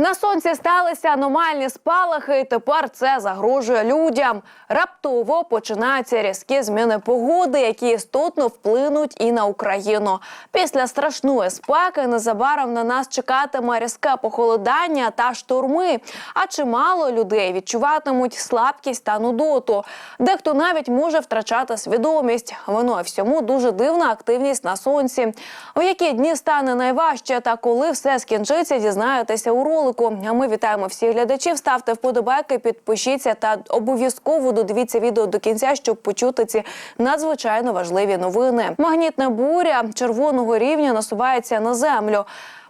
На сонці сталися аномальні спалахи, і тепер це загрожує людям. Раптово починаються різкі зміни погоди, які істотно вплинуть і на Україну. Після страшної спеки незабаром на нас чекатиме різке похолодання та шторми. А чимало людей відчуватимуть слабкість та нудоту. Дехто навіть може втрачати свідомість. Воно всьому дуже дивна активність на сонці. У які дні стане найважче та коли все скінчиться, дізнаєтеся у ролику. А ми вітаємо всіх глядачів. Ставте вподобайки, підпишіться та обов'язково додивіться відео до кінця, щоб почути ці надзвичайно важливі новини. Магнітна буря червоного рівня насувається на землю.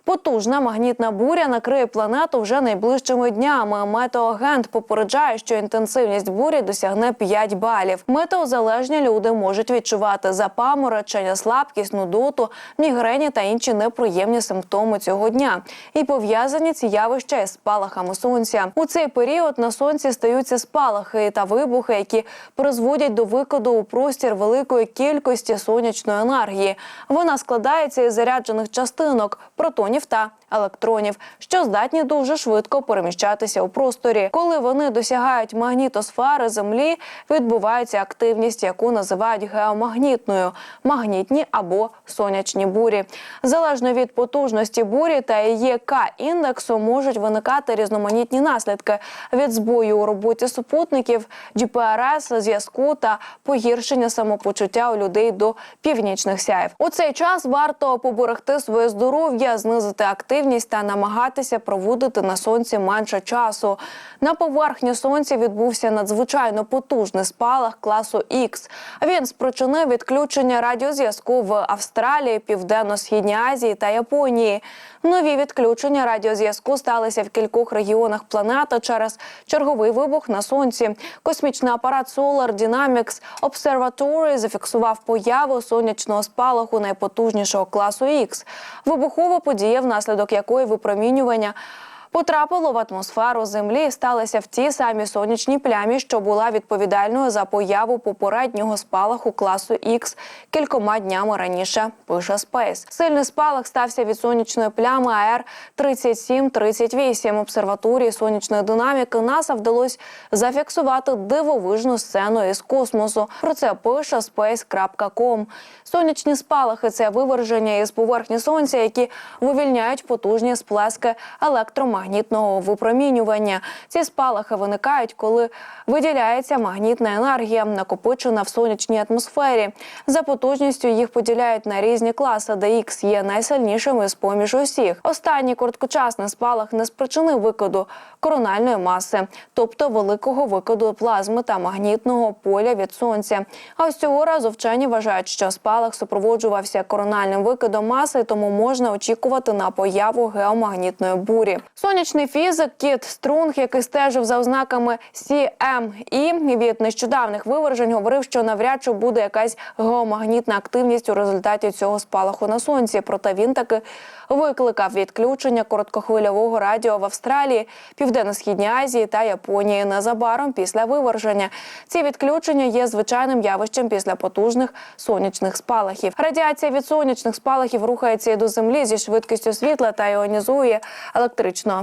Потужна магнітна буря накриє планету вже найближчими днями. Метеоагент попереджає, що інтенсивність бурі досягне 5 балів. Метеозалежні люди можуть відчувати запаморочення, слабкість, нудоту, мігрені та інші неприємні симптоми цього дня. І пов'язані ці явища із спалахами сонця. У цей період на сонці стаються спалахи та вибухи, які призводять до викиду у простір великої кількості сонячної енергії. Вона складається із заряджених частинок протонів та електронів, що здатні дуже швидко переміщатися у просторі. Коли вони досягають магнітосфери Землі, відбувається активність, яку називають геомагнітною, магнітні або сонячні бурі. Залежно від потужності бурі та її К-індексу можуть виникати різноманітні наслідки від збою у роботі супутників, GPRS, зв'язку та погіршення самопочуття у людей до північних сяїв. У цей час варто поберегти своє здоров'я, знизити активність та намагатися проводити на сонці менше часу. На поверхні сонця відбувся надзвичайно потужний спалах класу X. Він спричинив відключення радіозв'язку в Австралії, Південно-східній Азії та Японії. Нові відключення радіозв'язку сталися в кількох регіонах планети через черговий вибух на сонці. Космічний апарат Solar Dynamics Observatory зафіксував появу сонячного спалаху найпотужнішого класу X. Вибухова подія, внаслідок якої випромінювання. Потрапило в атмосферу землі і сталося в тій самій сонячній плямі, що була відповідальною за появу попереднього спалаху класу X кількома днями раніше. Пише Space. Сильний спалах стався від сонячної плями АР 3738 обсерваторії сонячної динаміки. НАСА вдалося зафіксувати дивовижну сцену із космосу. Про це пише space.com. Сонячні спалахи це виверження із поверхні сонця, які вивільняють потужні сплески електромагнітного випромінювання. Ці спалахи виникають, коли виділяється магнітна енергія, накопичена в сонячній атмосфері. За потужністю їх поділяють на різні класи, де X є найсильнішими з поміж усіх. Останній короткочасний спалах не спричинив викиду корональної маси, тобто великого викиду плазми та магнітного поля від сонця. А ось цього разу вчені вважають, що спалах супроводжувався корональним викидом маси, тому можна очікувати на появу геомагнітної бурі. Сонячний фізик Кіт Струнг, який стежив за ознаками CME від нещодавних вивержень, говорив, що навряд чи буде якась геомагнітна активність у результаті цього спалаху на сонці. Проте він таки викликав відключення короткохвильового радіо в Австралії, Південно-східній Азії та Японії незабаром після виверження. Ці відключення є звичайним явищем після потужних сонячних спалахів. Радіація від сонячних спалахів рухається і до землі зі швидкістю світла та іонізує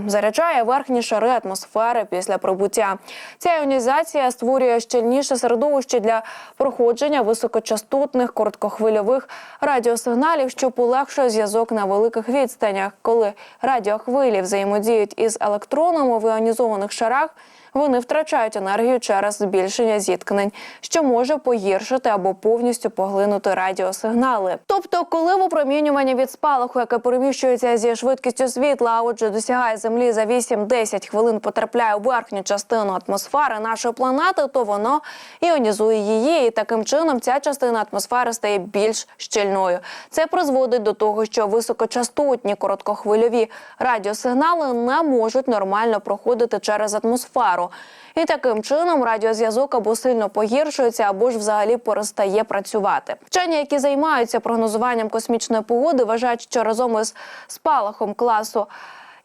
заряджає верхні шари атмосфери після прибуття. Ця іонізація створює щільніше середовище для проходження високочастотних короткохвильових радіосигналів, що полегшує зв'язок на великих відстанях. Коли радіохвилі взаємодіють із електронами в іонізованих шарах. Вони втрачають енергію через збільшення зіткнень, що може погіршити або повністю поглинути радіосигнали. Тобто, коли випромінювання від спалаху, яке переміщується зі швидкістю світла, а отже, досягає землі за 8-10 хвилин, потрапляє у верхню частину атмосфери нашої планети, то воно іонізує її, і таким чином ця частина атмосфери стає більш щільною. Це призводить до того, що високочастотні короткохвильові радіосигнали не можуть нормально проходити через атмосферу. І таким чином радіозв'язок або сильно погіршується, або ж взагалі перестає працювати. Вчені, які займаються прогнозуванням космічної погоди, вважають, що разом із спалахом класу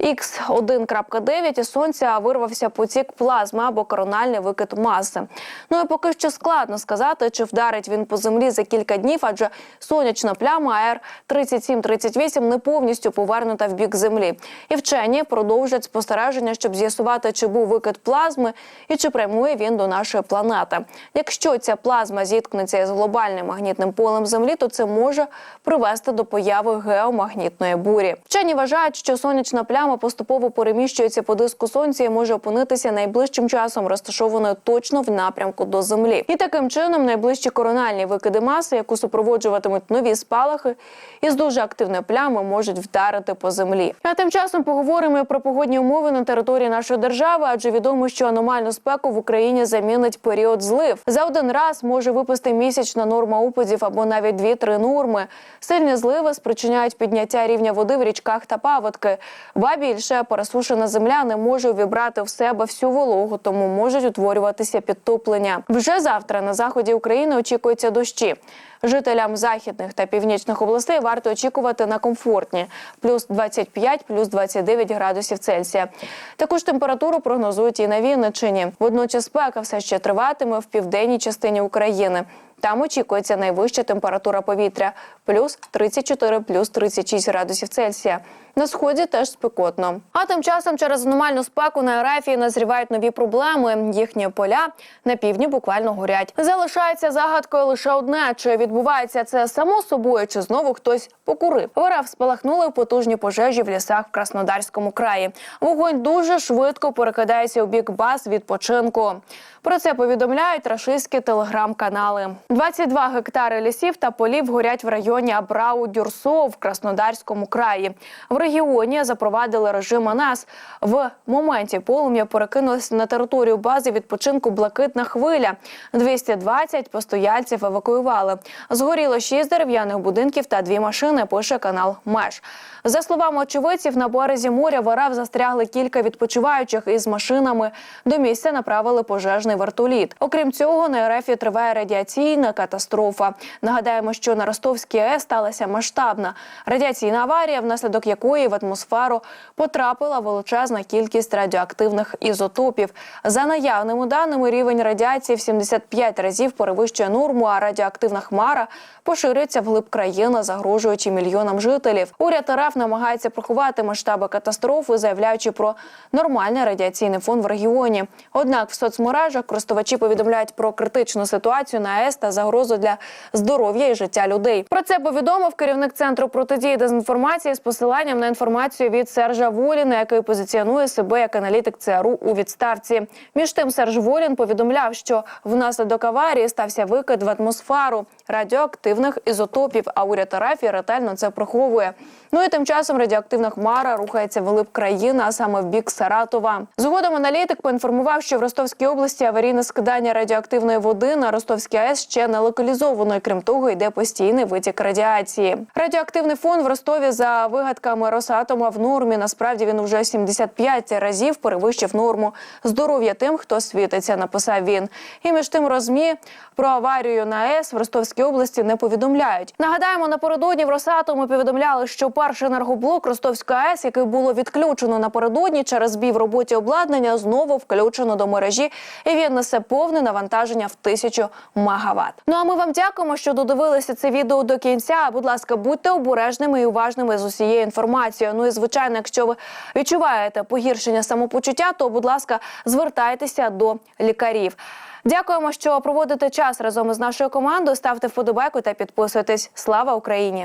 X1.9 із сонця вирвався потік плазми або корональний викид маси. Ну і поки що складно сказати, чи вдарить він по землі за кілька днів, адже сонячна пляма АР 3738 не повністю повернута в бік землі. І вчені продовжать спостереження, щоб з'ясувати, чи був викид плазми і чи прямує він до нашої планети. Якщо ця плазма зіткнеться із глобальним магнітним полем землі, то це може привести до появи геомагнітної бурі. Вчені вважають, що сонячна пляма поступово переміщується по диску сонця і може опинитися найближчим часом розташованою точно в напрямку до землі. І таким чином найближчі корональні викиди маси, яку супроводжуватимуть нові спалахи, із дуже активної плями можуть вдарити по землі. А тим часом поговоримо про погодні умови на території нашої держави, адже відомо, що аномальну спеку в Україні замінить період злив. За один раз може випасти місячна норма опадів або навіть 2-3 норми. Сильні зливи спричиняють підняття рівня води в річках та паводки. Ба більше пересушена земля не може увібрати в себе всю вологу, тому можуть утворюватися підтоплення. Вже завтра на заході України очікуються дощі. Жителям західних та північних областей варто очікувати на комфортні плюс 25, плюс 29 градусів Цельсія. Таку ж температуру прогнозують і на Вінниччині. Водночас спека все ще триватиме в південній частині України. Там очікується найвища температура повітря плюс 34, плюс 36 градусів Цельсія. На сході теж спекотно. А тим часом через аномальну спеку на Ерафії назрівають нові проблеми. Їхні поля на півдні буквально горять. Залишається загадкою лише одне: чи відбувається це само собою, чи знову хтось покурив. В РФ спалахнули потужні пожежі в лісах в Краснодарському краї. Вогонь дуже швидко перекидається у бік баз відпочинку. Про це повідомляють рашистські телеграм-канали. 22 гектари лісів та полів горять в районі Абрау-Дюрсо в Краснодарському краї. В регіоні запровадили режим АНАС. В моменті полум'я перекинулося на територію бази відпочинку Блакитна хвиля. 220 постояльців евакуювали. Згоріло 6 дерев'яних будинків та дві машини. Пише канал Меж. За словами очевидців, на березі моря в РФ застрягли кілька відпочиваючих із машинами. До місця направили пожежний вертоліт. Окрім цього, на РФ триває радіаційна катастрофа. Нагадаємо, що на Ростовській АЕС сталася масштабна радіаційна аварія, внаслідок якої в атмосферу потрапила величезна кількість радіоактивних ізотопів. За наявними даними, рівень радіації в 75 разів перевищує норму, а радіоактивна хмара поширюється вглиб країни, загрожуючи мільйонам жителів. Уряд РФ намагається приховати масштаби катастрофи, заявляючи про нормальний радіаційний фон в регіоні. Однак в соцмережах користувачі повідомляють про критичну ситуацію на АЕС та загрозу для здоров'я і життя людей. Про це повідомив керівник центру протидії дезінформації з посиланням на інформацію від Сержа Воліна, який позиціонує себе як аналітик ЦРУ у відставці. Між тим, Серж Волін повідомляв, що внаслідок аварії стався викид в атмосферу радіоактивних ізотопів. А уряд РФ ретельно це приховує. Ну і тим часом радіоактивна хмара рухається вглиб країни, а саме в бік Саратова. Згодом аналітик поінформував, що в Ростовській області аварійне скидання радіоактивної води на Ростовській АЕС ще не локалізовано. І крім того, йде постійний витік радіації. Радіоактивний фон в Ростові за вигадками Росатома в нормі. Насправді він вже 75 разів перевищив норму. Здоров'я тим, хто світиться, написав він. І між тим розмі про аварію на АЕС в Ростовській області не повідомляють. Нагадаємо, напередодні в Росатому повідомляли, що перший енергоблок Ростовської АЕС, який було відключено напередодні через збій в роботі обладнання, знову включено до мережі, і він несе повне навантаження в тисячу мегаватт. Ну а ми вам дякуємо, що додивилися це відео до кінця. Будь ласка, будьте обережними і уважними з усією інформацією. Ну і звичайно, якщо ви відчуваєте погіршення самопочуття, то будь ласка, звертайтеся до лікарів. Дякуємо, що проводите час разом із нашою командою. Ставте вподобайку та підписуйтесь. Слава Україні!